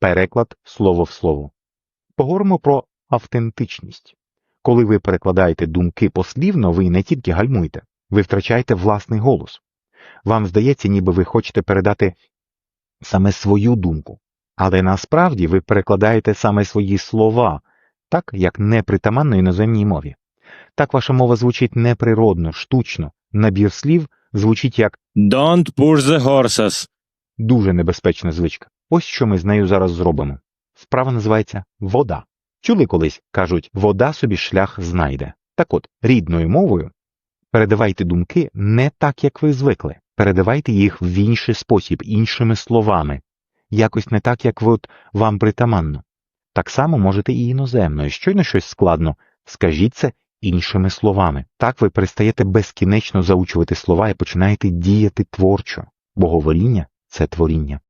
переклад слово в слово. Поговоримо про автентичність. Коли ви перекладаєте думки послівно, ви не тільки гальмуєте, ви втрачаєте власний голос. Вам здається, ніби ви хочете передати саме свою думку, але насправді ви перекладаєте саме свої слова, так як непритаманно іноземній мові. Так ваша мова звучить неприродно, штучно, набір слів звучить як Don't push the horses. Дуже небезпечна звичка. Ось що ми з нею зараз зробимо. Справа називається вода. Чули колись, кажуть, вода собі шлях знайде. Так от, рідною мовою передавайте думки не так, як ви звикли. Передавайте їх в інший спосіб, іншими словами. Якось не так, як от вам притаманно. Так само можете і іноземною. Щойно щось складно, скажіть це іншими словами. Так ви перестаєте безкінечно заучувати слова і починаєте діяти творчо, бо говоріння це творіння.